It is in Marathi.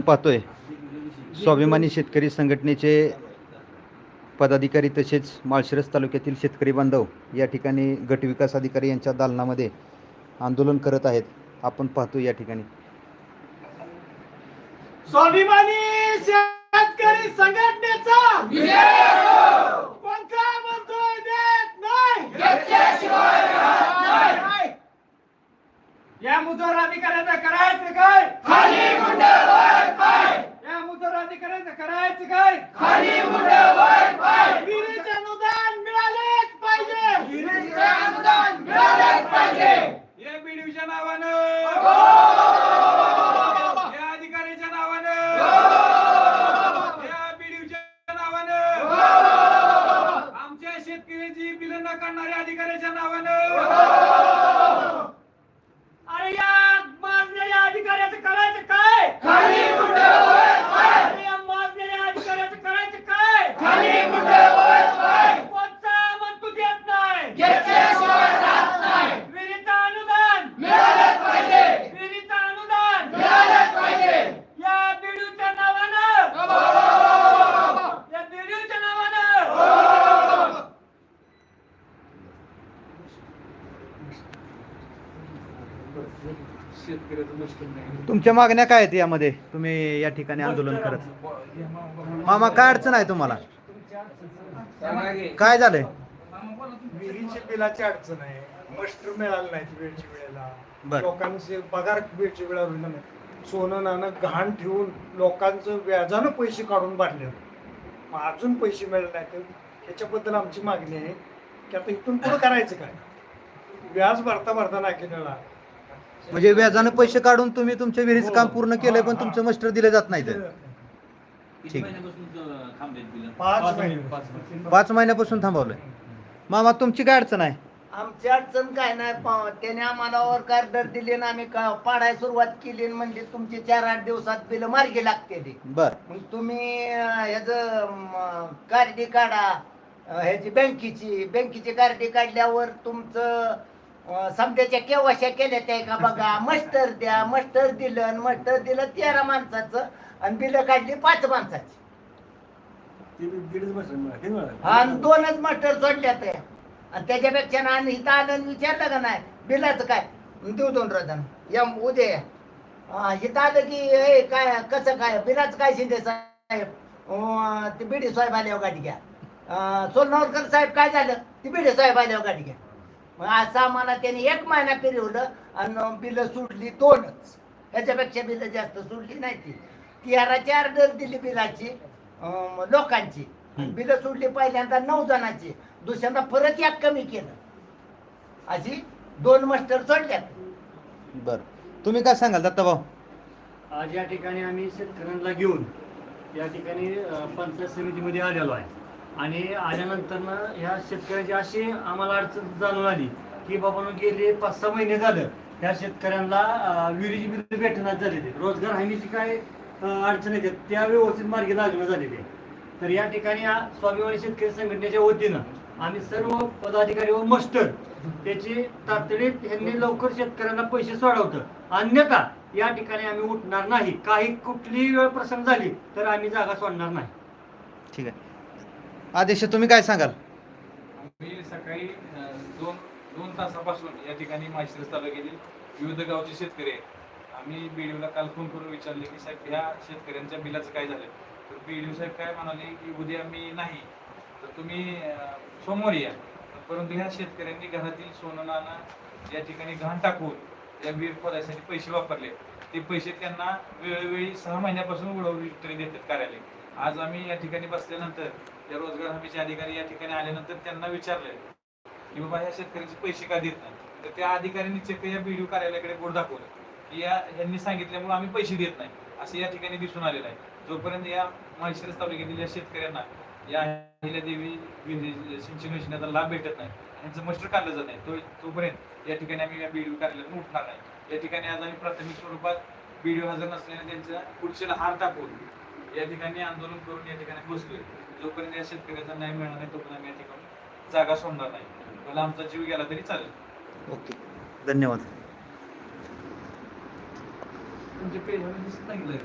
पाहतोय. स्वाभिमानी शेतकरी संघटनेचे पदाधिकारी तसेच माळशिरस तालुक्यातील शेतकरी बांधव या ठिकाणी गटविकास अधिकारी यांच्या दालनामध्ये आंदोलन करत आहेत. आपण पाहतो या ठिकाणी. स्वाभिमानी शेतकरी संघटनेचा कोणता म्हणतोय देत नाही या मुद्द्यावर अधिकाऱ्याचं करायचं काय खाली या मुद्द्यावर अधिकाऱ्याचं करायचं काय खाली विहिरीचे अनुदान मिळालेच पाहिजे विहिरीचे अनुदान पाहिजे या नावानं. या अधिकाऱ्याच्या नावानं. या नावानं. आमच्या शेतकऱ्याची बिलं न काढणाऱ्या अधिकाऱ्याच्या नावानं अरे या माजलेल्या अधिकाऱ्याचं करायचं काय खाली अरे या माजलेल्या अधिकाऱ्याचं करायचं काय खाली कोणता म्हणतो देत नाही विहिरीचं अनुदान विहिरीचं अनुदान या बिडूच्या नावानं या बिडूच्या नावानं तुमच्या मागण्या काय आहेत यामध्ये? तुम्ही या ठिकाणी आंदोलन करत. मामा काय अडचण आहे तुम्हाला? काय झालंय? विहिरीची बिलाची अडचण आहे. मस्टर मिळालं नाही वेळच्या वेळेला. बर. लोकांचे पगार वेळच्या वेळेला होईना नाही सोनं नाणं गहाण ठेवून लोकांचं व्याजानं पैसे काढून बांधले मग अजून पैसे मिळाले नाही तर त्याच्याबद्दल आमची मागणी आहे की आता इथून पुढं करायचं काय? व्याज भरता भरता नाही केलेला म्हणजे व्याजानं पैसे काढून तुम्ही तुमच्या विहिरीचं काम पूर्ण केलंय पण तुमचं मस्टर दिले जात नाही तर ठीक. पाच महिने. पाच महिन्यापासून थांबवलंय. मामा तुमची काय अडचण आहे? आमची अडचण काय नाही प- त्याने आम्हाला वर्क ऑर्डर दिली ना आम्ही का- पाडायला सुरुवात केली आणि म्हणजे तुमचे चार आठ दिवसात बिल मार्गी लागते ते. बर. मग तुम्ही अं, ह्याचं कार्डी काढा अं, ह्याची बँकेची बँकेची कार्डी काढल्यावर तुमचं समजाच्या केवाशा केल्या त्या का बघा मस्टर द्या मस्टर दिलं आणि मस्टर दिलं तेरा माणसाचं आणि बिलं काढली पाच माणसाची. आणि दोनच मस्टर सोडल्या ते आणि त्याच्यापेक्षा ना आणि इथं आलं आणि विचारलं का नाही बिलाचं काय? देऊ दोन रजन. या उद्या या. हा, इथं आलं की हे काय कसं काय? बिलाचं काय शिंदे साहेब? अं, ते बिडी साहेब आल्यावर गाडी घ्या. अं, सोलनावरकर साहेब काय झालं? ती बिडी साहेब आल्यावर गाडी घ्या. मग असं आम्हाला त्यांनी एक महिना फिरवलं आणि बिलं सुटली दोनच. ह्याच्यापेक्षा बिलं जास्त सुटली नाही ती. तेराची ऑर्डर दिली बिलाची लोकांची. बिलं सुटली पहिल्यांदा नऊ जणांची. दुसऱ्यांदा परत एक कमी केलं. अशी दोन मास्टर सोडल्यात. बर. तुम्ही काय सांगाल दत्ता भाऊ आज या ठिकाणी आम्ही शेतकऱ्यांना घेऊन या ठिकाणी पंचायत समितीमध्ये आलेलो आहे. आणि आल्यानंतर ना ह्या शेतकऱ्याची अशी आम्हाला अडचण जाणून आली की बाबा गेले पाच सहा महिने झालं ह्या शेतकऱ्यांना विहिरीची बिल भेटणार झालेली रोजगार हमीची काय अडचण येते त्या व्यवस्थित मार्गी लागणं झालेली आहे. तर या ठिकाणी या स्वाभिमानी शेतकरी संघटनेच्या वतीनं आम्ही सर्व पदाधिकारी व मस्टर त्याची तातडीत यांनी लवकर शेतकऱ्यांना पैसे सोडवतं. अन्यथा या ठिकाणी आम्ही उठणार नाही. काही कुठलीही वेळ प्रसंग झाली तर आम्ही जागा सोडणार नाही. ठीक आहे. आदेश तुम्ही काय सांगाल? मी सकाळी दोन दोन तासापासून या ठिकाणी माळशिरस तालुक्यातील विविध गावचे शेतकरी आहेत. आम्ही बीडीओला काल फोन करून विचारले की साहेब ह्या शेतकऱ्यांच्या बिलाचं काय झालं? तर बीडीओ साहेब काय म्हणाले की उद्या मी नाही. तर तुम्ही सोमवारी या. परंतु ह्या शेतकऱ्यांनी घरातील सोनं नाणं या ठिकाणी घाण टाकून या वीर खोदायसाठी पैसे वापरले. ते पैसे त्यांना वेळोवेळी सहा महिन्यापासून उडवून तरी देतात कार्यालय आज आम्ही या ठिकाणी बसल्यानंतर या रोजगार हमीचे अधिकारी या ठिकाणी आल्यानंतर त्यांना विचारले की बाबा ह्या शेतकऱ्याचे पैसे का देत नाही तर त्या अधिकाऱ्यांनी चक्क या बीडीओ कार्यालयाकडे बोर्ड दाखवलं की या यांनी सांगितल्यामुळे आम्ही पैसे देत नाही असे या ठिकाणी दिसून आलेलं आहे. जोपर्यंत या माळशिरस तालुक्यातील या शेतकऱ्यांना या देवी सिंचन योजनेचा लाभ भेटत नाही यांचं मस्टर काढलं जात नाही तो तोपर्यंत या ठिकाणी आम्ही या बीडीओ कार्यालयातून उठणार नाही. या ठिकाणी आज आम्ही प्राथमिक स्वरूपात बीडीओ हजर नसल्याने त्यांच्या पुढच्याला हार टाकून या ठिकाणी आंदोलन करून या ठिकाणी बसलोय जोपर्यंत या शेतकऱ्याचा न्याय मिळणार नाही तोपर्यंत आम्ही या ठिकाणी जागा सोडणार नाही. मला आमचा जीव गेला तरी चालेल. ओके. धन्यवाद. तुमचे पेज दिसत नाही